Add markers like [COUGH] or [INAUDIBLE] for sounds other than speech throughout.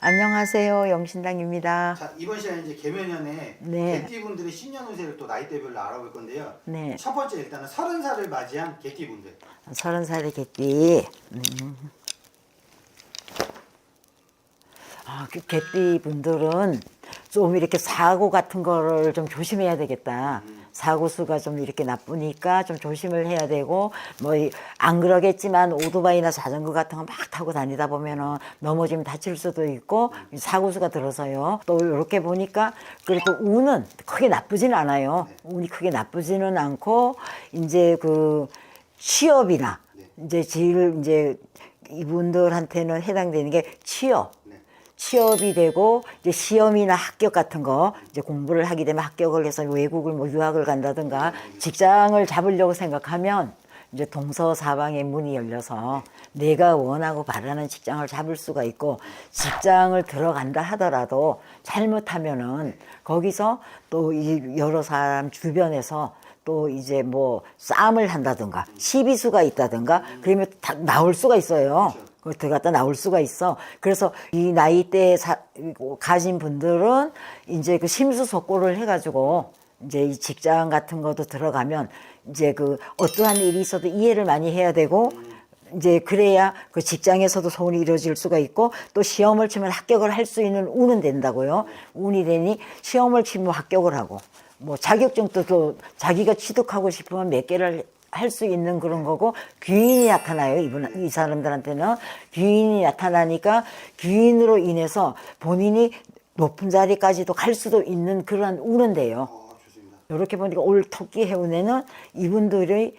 안녕하세요. 영신당입니다. 자 이번 시간에 이제 개면연에 네. 개띠분들의 신년 운세를 또 나이대별로 알아볼 건데요. 네. 첫 번째 일단은 서른 살을 맞이한 개띠분들. 서른 살의 개띠. 음. 아, 그 개띠 분들은 좀 이렇게 사고 같은 거를 좀 조심해야 되겠다. 사고 수가 좀 이렇게 나쁘니까 좀 조심을 해야 되고 뭐 안 그러겠지만 오토바이나 자전거 같은 거 막 타고 다니다 보면은 넘어지면 다칠 수도 있고 사고 수가 들어서요. 또 이렇게 보니까 그래도 운은 크게 나쁘진 않아요. 운이 크게 나쁘지는 않고 이제 그 취업이나 이제 제일 이제 이분들한테는 해당되는 게 취업. 네. 취업이 되고 이제 시험이나 합격 같은 거 이제 공부를 하게 되면 합격을 해서 외국을 뭐 유학을 간다든가 직장을 잡으려고 생각하면 이제 동서사방의 문이 열려서 내가 원하고 바라는 직장을 잡을 수가 있고 직장을 들어간다 하더라도 잘못하면은 거기서 또 이 여러 사람 주변에서 또 이제 뭐 싸움을 한다든가 시비수가 있다든가 그러면 다 나올 수가 있어요. 그 들어갔다 나올 수가 있어. 그래서 이 나이대에 사- 가진 분들은 이제 그 심수석고를 해가지고 이제 이 직장 같은 것도 들어가면 이제 그 어떠한 일이 있어도 이해를 많이 해야 되고 이제 그래야 그 직장에서도 소원이 이루어질 수가 있고 또 시험을 치면 합격을 할 수 있는 운은 된다고요. 운이 되니 시험을 치면 합격을 하고 뭐 자격증도 또 자기가 취득하고 싶으면 몇 개를 할 수 있는 그런 거고 귀인이 나타나요. 이분 이 사람들한테는 귀인이 나타나니까 귀인으로 인해서 본인이 높은 자리까지도 갈 수도 있는 그러한. 어 좋습니다. 이렇게 보니까 올 토끼 해운에는 이분들이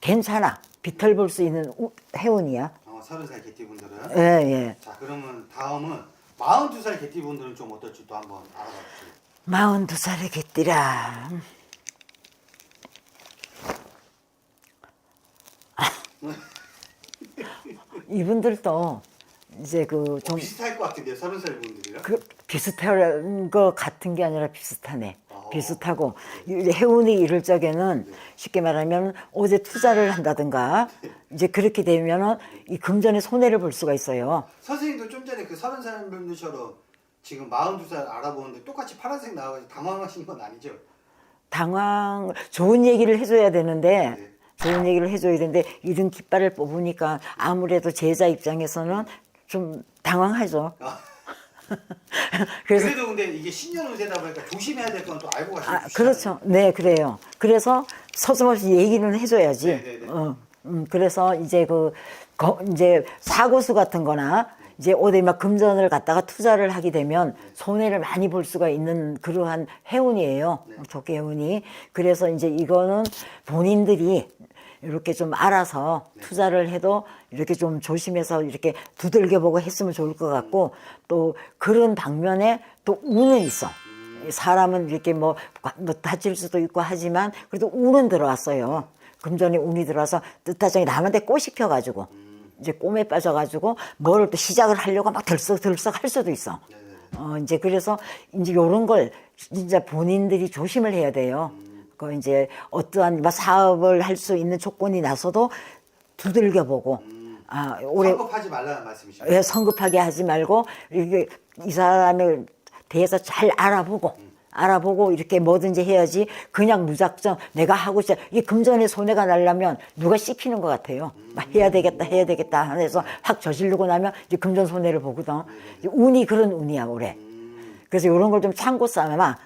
괜찮아. 빛을 볼수 있는 우- 해운이야. 어 서른 살 개띠분들은. 예, 예. 자 그러면 다음은 마흔두 살 개띠분들은 좀 어떨지 또 한번 알아봐 주세요. 마흔두 살의 개띠라. [LAUGHS] 이분들도 이제 그좀 비슷할 것 같은데요, 서른 살 분들이랑. 그 비슷한 거 같은 게 아니라 비슷하네. 어. 비슷하고 이 해운이 이럴 적에는 쉽게 말하면 어제 투자를 한다든가 [LAUGHS] 이제 그렇게 되면은 이 금전에 손해를 볼 수가 있어요. 선생님도 좀 전에 그 서른 살 분들처럼 지금 마흔 두 살 알아보는데 똑같이 파란색 나와가지고 당황하신 건 아니죠? 당황 좋은 얘기를 해줘야 되는데 네. 좋은 얘기를 해줘야 되는데 이런 깃발을 뽑으니까 아무래도 제자 입장에서는 좀 당황하죠. 아. [LAUGHS] 그래서 그래도 근데 이게 신년 운세다 보니까 조심해야 될 건 또 알고 가시면 아, 그렇죠. 네, 그래요. 그래서 서슴없이 얘기는 해줘야지. 네, 네, 네. 어, 음, 그래서 이제 그, 거, 이제 사고수 같은 거나 이제 어디 막 금전을 갖다가 투자를 하게 되면 손해를 많이 볼 수가 있는 그러한 해운이에요. 도끼 해운이. 그래서 이제 이거는 본인들이 이렇게 좀 알아서 투자를 해도 이렇게 좀 조심해서 이렇게 두들겨 보고 했으면 좋을 것 같고 또 그런 방면에 또 운은 있어. 사람은 이렇게 뭐, 뭐 다칠 수도 있고 하지만 그래도 운은 들어왔어요. 금전에 운이 들어와서 뜻하지 남한테 꽃이 펴가지고 이제 꿈에 빠져가지고 뭐를 또 시작을 하려고 막 들썩들썩 할 수도 있어. 어, 이제 그래서 이제 요런 걸 진짜 본인들이 조심을 해야 돼요. 그 이제 어떠한 막 사업을 할 수 있는 조건이 나서도 두들겨 보고 아, 올해 성급하지 말라는 말씀이시죠? 왜 성급하게 하지 말고 이게 이 사람을 대해서 잘 알아보고 알아보고 이렇게 뭐든지 해야지 그냥 무작정 내가 하고 싶어 이게 금전에 손해가 나려면 누가 씹히는 것 같아요. 막 해야 되겠다 해야 되겠다 해서 확 저지르고 나면 이제 금전 손해를 보거든. 이제 운이 그런 운이야 올해. 그래서 이런 걸 좀 참고 삼아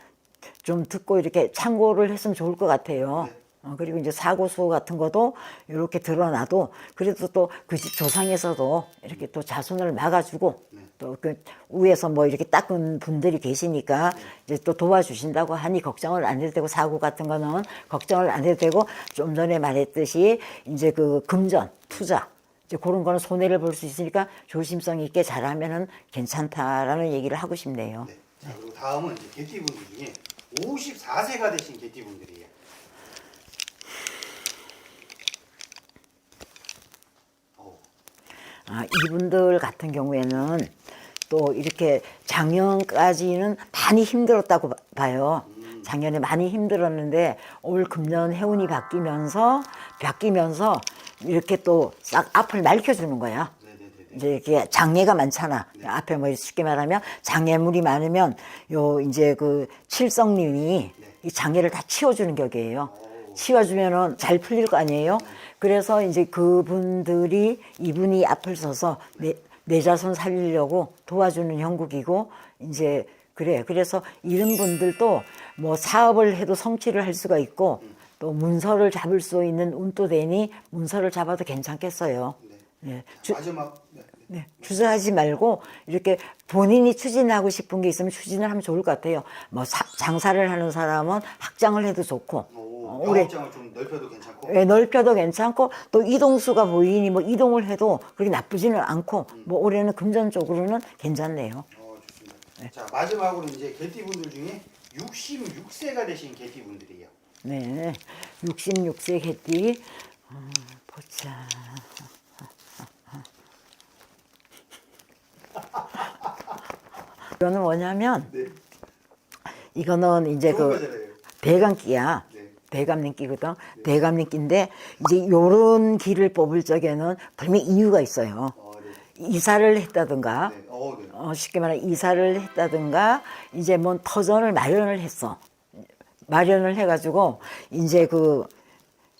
좀 듣고 이렇게 참고를 했으면 좋을 것 같아요. 어, 그리고 이제 사고수 같은 것도 이렇게 드러나도 그래도 또그 조상에서도 이렇게 또 자손을 막아주고 또 그 위에서 뭐 이렇게 닦은 분들이 계시니까 이제 또 도와주신다고 하니 걱정을 안 해도 되고 사고 같은 거는 걱정을 안 해도 되고 좀 전에 말했듯이 이제 그 금전 투자 이제 그런 거는 손해를 볼 수 있으니까 조심성 있게 잘하면은 괜찮다라는 얘기를 하고 싶네요. 네. 자, 그리고 다음은 이제 개띠분들 중에 54세가 되신 개띠분들이에요. 어, 아, 이분들 같은 경우에는 또 이렇게 작년까지는 많이 힘들었다고 봐- 봐요. 작년에 많이 힘들었는데 올 금년 해운이 바뀌면서 바뀌면서 이렇게 또 싹 앞을 맑혀주는 거야. 이제 이게 장애가 많잖아. 앞에 뭐 쉽게 말하면 장애물이 많으면 요 이제 그 칠성님이 이 장애를 다 치워주는 격이에요. 치워주면은 잘 풀릴 거 아니에요. 그래서 이제 그분들이 이분이 앞을 서서 내, 내 자손 살리려고 도와주는 형국이고 이제 그래. 그래서 이런 분들도 뭐 사업을 해도 성취를 할 수가 있고 또 문서를 잡을 수 있는 운도 되니 문서를 잡아도 괜찮겠어요. 네. 주, 마지막 네. 네, 주저하지 말고 이렇게 본인이 추진하고 싶은 게 있으면 추진을 하면 좋을 것 같아요. 뭐 사- 장사를 하는 사람은 확장을 해도 좋고 오, 어, 올해 영업장을 좀 넓혀도 괜찮고 예, 넓혀도 괜찮고 또 이동수가 보이니 뭐 이동을 해도 그렇게 나쁘지는 않고 뭐 올해는 금전적으로는 괜찮네요. 어, 좋습니다. 자 마지막으로 이제 개띠분들 중에 66세가 되신 개띠분들이에요. 네, 66세 개띠 어, 보자. 이거는 뭐냐면 네. 이거는 이제 그 거잖아요. 대감기야. 네. 대감님기거든. 대감님기인데 이제 요런 기를 뽑을 적에는 분명히 이유가 있어요. 어, 네. 이사를 했다든가 네. 어, 네. 어, 쉽게 말하면 이사를 했다든가 이제 뭔 터전을 마련을 했어. 마련을 해가지고 이제 그,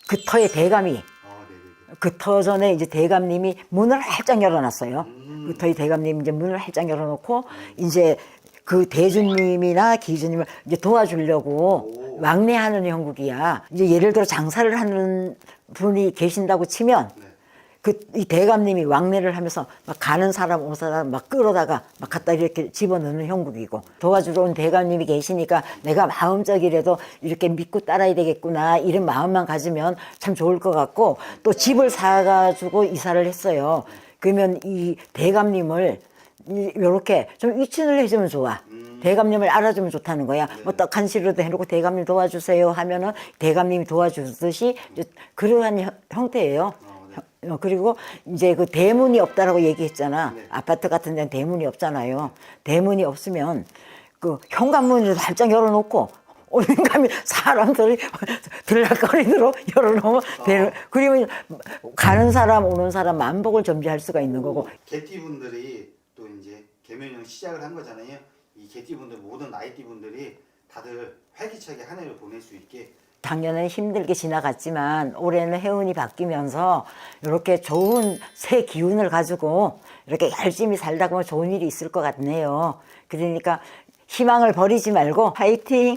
그 터의 대감이 아, 네, 네, 네. 그 터전에 이제 대감님이 문을 활짝 열어놨어요. 음. 그 터의 대감님이 이제 문을 활짝 열어놓고 이제 그 대주님이나 기주님을 이제 도와주려고 오. 왕래하는 형국이야. 이제 예를 들어 장사를 하는 분이 계신다고 치면 네. 그이 대감님이 왕래를 하면서 막 가는 사람 오는 사람 막 끌어다가 막 갖다 이렇게 집어넣는 형국이고 도와주러 온 대감님이 계시니까 내가 마음적이라도 이렇게 믿고 따라야 되겠구나 이런 마음만 가지면 참 좋을 것 같고 또 집을 사가지고 이사를 했어요. 그러면 이 대감님을 이렇게 좀 위친을 해주면 좋아. 대감님을 알아주면 좋다는 거야. 뭐 떡한 시루도 해놓고 대감님 도와주세요 하면은 대감님이 도와주듯이 그러한 형- 형태예요. 어, 그리고 이제 그 대문이 없다라고 얘기했잖아. 네. 아파트 같은 데는 대문이 없잖아요. 대문이 없으면 그 현관문을 활짝 열어놓고 가면 사람들이 들락거리도록 열어놓으면 되는. 그러면 가는 사람 오는 사람 만복을 점지할 수가 있는 거고. 개띠분들이 또 이제 개면형 시작을 한 거잖아요. 이 개띠분들 모든 나이띠분들이 다들 활기차게 한 해를 보낼 수 있게 작년은 힘들게 지나갔지만 올해는 해운이 바뀌면서 이렇게 좋은 새 기운을 가지고 이렇게 열심히 살다 보면 좋은 일이 있을 것 같네요. 그러니까 희망을 버리지 말고 화이팅!